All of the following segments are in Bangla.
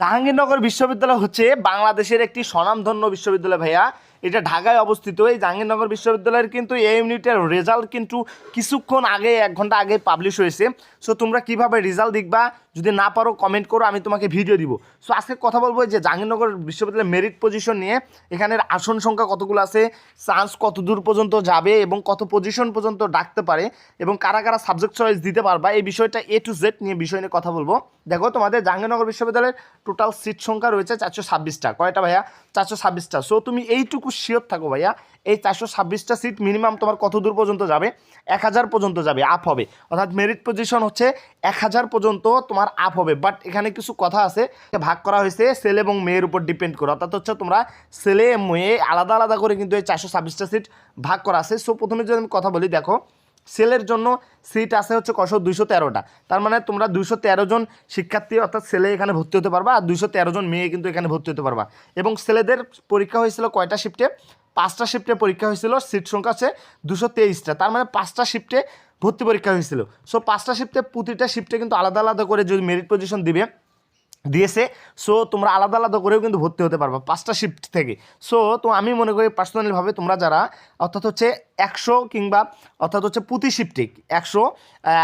জাহাঙ্গীরনগর বিশ্ববিদ্যালয় হচ্ছে বাংলাদেশের একটি স্বনামধন্য বিশ্ববিদ্যালয়, ভাইয়া। এটা ঢাকায় অবস্থিত। এই জাহাঙ্গীরনগর বিশ্ববিদ্যালয়ের কিন্তু এই ইউনিটের রেজাল্ট কিন্তু কিছুক্ষণ আগে, এক ঘণ্টা আগে পাবলিশ হয়েছে। সো তোমরা কীভাবে রেজাল্ট দেখবা, যদি না পারো কমেন্ট করো, আমি তোমাকে ভিডিও দিব। সো আজকে কথা বলব যে জাহাঙ্গীরনগর বিশ্ববিদ্যালয়ের মেরিট পজিশন নিয়ে। এখানের আসন সংখ্যা কতগুলো আছে চান্স কত দূর পর্যন্ত যাবে এবং কত পজিশন পর্যন্ত ডাকতে পারে এবং কারা কারা সাবজেক্ট চয়েস দিতে পারবা, এই বিষয়টা এ টু জেড নিয়ে বিষয় নিয়ে কথা বলব। দেখো, তোমাদের জাহাঙ্গীরনগর বিশ্ববিদ্যালয়ের টোটাল সিট সংখ্যা রয়েছে চারশো ছাব্বিশটা। কয়টা ভাইয়া? চারশো ছাব্বিশটা। সো তুমি এইটুকু শিওর থাকো ভাইয়া, এই চারশো ছাব্বিশটা সিট মিনিমাম তোমার কত দূর পর্যন্ত যাবে? এক হাজার পর্যন্ত যাবে আপ হবে। অর্থাৎ মেরিট পজিশন হচ্ছে এক হাজার পর্যন্ত তোমার আপ হবে। বাট এখানে কিছু কথা আছে ভাগ করা হয়েছে ছেলে এবং মেয়ের উপর ডিপেন্ড করে। অর্থাৎ হচ্ছে তোমরা ছেলে মেয়ে আলাদা আলাদা করে কিন্তু এই চারশো ছাব্বিশটা সিট ভাগ করা আছে। সো প্রথমে যদি আমি কথা বলি, দেখো সেলের জন্য সিট আছে হচ্ছে কশো দুইশো তেরোটা। তার মানে তোমরা দুইশো তেরো জন শিক্ষার্থী অর্থাৎ ছেলে এখানে ভর্তি হতে পারবা আর দুইশো তেরো জন মেয়ে কিন্তু এখানে ভর্তি হতে পারবা। এবং ছেলেদের পরীক্ষা হয়েছিল কয়টা শিফটে? পাঁচটা শিফটে পরীক্ষা হয়েছিল, সিট সংখ্যা আছে দুশো তেইশটা। তার মানে পাঁচটা শিফটে ভর্তি পরীক্ষা হয়েছিল। সো পাঁচটা শিফটে প্রতিটা শিফটে কিন্তু আলাদা আলাদা করে যদি মেরিট পজিশন দিবে দিয়েছে। সো তোমরা আলাদা আলাদা করেও কিন্তু ভর্তি হতে পারবা পাঁচটা শিফট থেকে। সো তো আমি মনে করি পার্সোনালিভাবে তোমরা যারা, অর্থাৎ হচ্ছে একশো কিংবা, অর্থাৎ হচ্ছে প্রতি শিফটে একশো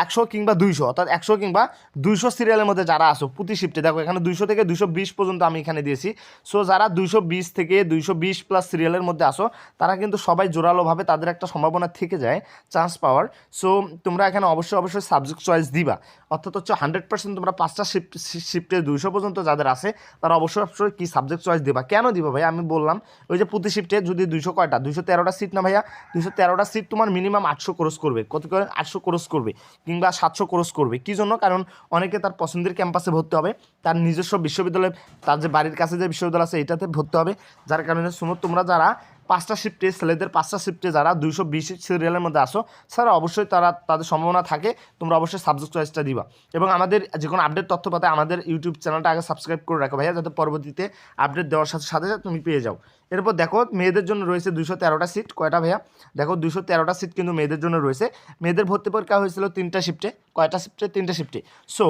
একশো কিংবা দুইশো, অর্থাৎ একশো কিংবা দুইশো সিরিয়ালের মধ্যে যারা আসো প্রতি শিফটে দেখো এখানে দুইশো থেকে দুইশো বিশ পর্যন্ত আমি এখানে দিয়েছি। সো যারা দুইশো বিশ থেকে দুইশো বিশ প্লাস সিরিয়ালের মধ্যে আসো তারা কিন্তু সবাই জোরালোভাবে তাদের একটা সম্ভাবনা থেকে যায় চান্স পাওয়ার। সো তোমরা এখানে অবশ্যই অবশ্যই সাবজেক্ট চয়েস দিবা। অর্থাৎ হচ্ছে হান্ড্রেড পার্সেন্ট তোমরা পাঁচটা শিফট শিফটে দুইশো পর্যন্ত যাদের আছে, তারা অবশ্যই অবশ্যই কী সাবজেক্ট চয়েস দিবা? কেন দিবা ভাই? আমি বললাম, ওই যে প্রতি শিফটে যদি দুইশো কয়টা? দুইশো তেরোটা সিট না ভাইয়া? দুইশো তেরোটা সিট তোমার মিনিমাম আটশো ক্রস করবে। কত করে? আটশো ক্রস করবে কিংবা সাতশো ক্রস করবে। কী জন্য? কারণ অনেকে তার পছন্দের ক্যাম্পাসে ভর্তি হবে, তার নিজস্ব বিশ্ববিদ্যালয়, তার যে বাড়ির কাছে যে বিশ্ববিদ্যালয় আছে, এটাতে ভর্তি হবে। যার কারণে শুনো তোমরা যারা পাঁচটা শিফটে ছেলেদের পাঁচটা শিফটে যারা দুইশো বিশ সিরিয়ালের মধ্যে আসো, স্যার অবশ্যই তারা, তাদের সম্ভাবনা থাকে, তোমরা অবশ্যই সাবজেক্ট চয়েসটা দিবা। এবং আমাদের যে কোনো আপডেট তথ্য পাতে আমাদের ইউটিউব চ্যানেলটা আগে সাবস্ক্রাইব করে রাখো ভাইয়া, যাতে পরবর্তীতে আপডেট দেওয়ার সাথে সাথে তুমি পেয়ে যাও। এরপর দেখো, মেয়েদের জন্য রয়েছে দুশো তেরোটা সিট কয়টা ভাইয়া? দেখো দুশো তেরোটা সিট কিন্তু মেয়েদের জন্য রয়েছে। মেয়েদের ভর্তি পরীক্ষা হয়েছিল তিনটা শিফটে কয়টা শিফটে তিনটা শিফটে সো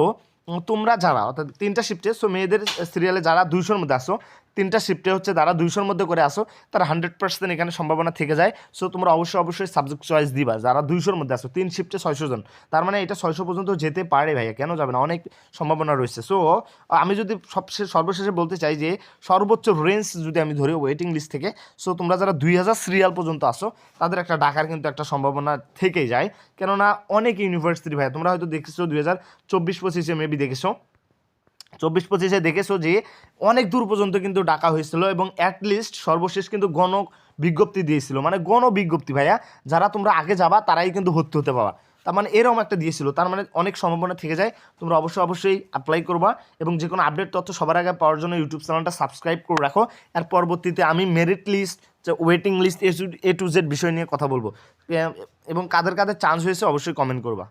তোমরা যারা, অর্থাৎ তিনটা শিফটে সো মেয়েদের সিরিয়ালে যারা দুইশোর মধ্যে আসো তিনটা শিফটে হচ্ছে যারা দুইশোর মধ্যে করে আসো, তারা হান্ড্রেড পার্সেন্ট এখানে সম্ভাবনা থেকে যায়। সো তোমরা অবশ্যই অবশ্যই সাবজেক্ট চয়েস দিবা। যারা দুইশোর মধ্যে আসো, তিন শিফটে ছয়শো জন। তার মানে এটা ছয়শো পর্যন্ত যেতে পারে ভাইয়া, কেন যাবে না? অনেক সম্ভাবনা রয়েছে। সো আমি যদি সবশেষ, সর্বশেষে বলতে চাই যে, সর্বোচ্চ রেঞ্জ যদি আমি ধরি ওয়েটিং লিস্ট থেকে সো তোমরা যারা দুই হাজার সিরিয়াল পর্যন্ত আসো, তাদের একটা ডাকার কিন্তু একটা সম্ভাবনা থেকেই যায়। কেননা অনেক ইউনিভার্সিটি ভাইয়া, তোমরা হয়তো দেখেছ দুই হাজার চব্বিশ পঁচিশে মেবি দেখেছ। চব্বিশ পঁচিশে দেখেছ যে অনেক দূর পর্যন্ত কিন্তু ডাকা হয়েছিল এবং অ্যাটলিস্ট সর্বশেষ কিন্তু গণ বিজ্ঞপ্তি দিয়েছিল। মানে গণ বিজ্ঞপ্তি ভাইয়া, যারা তোমরা আগে যাবা, তারাই কিন্তু ভর্তি হতে পাবা। তার মানে এরকম একটা দিয়েছিল। তার মানে অনেক সম্ভাবনা থেকে যায়। তোমরা অবশ্যই অবশ্যই অ্যাপ্লাই করবা এবং যে কোনো আপডেট তথ্য সবার আগে পাওয়ার জন্য ইউটিউব চ্যানেলটা সাবস্ক্রাইব করে রাখো। আর পরবর্তীতে আমি merit list waiting list A to Z বিষয় নিয়ে কথা বলব। এবং কাদের কাদের চান্স হয়েছে অবশ্যই কমেন্ট করবা।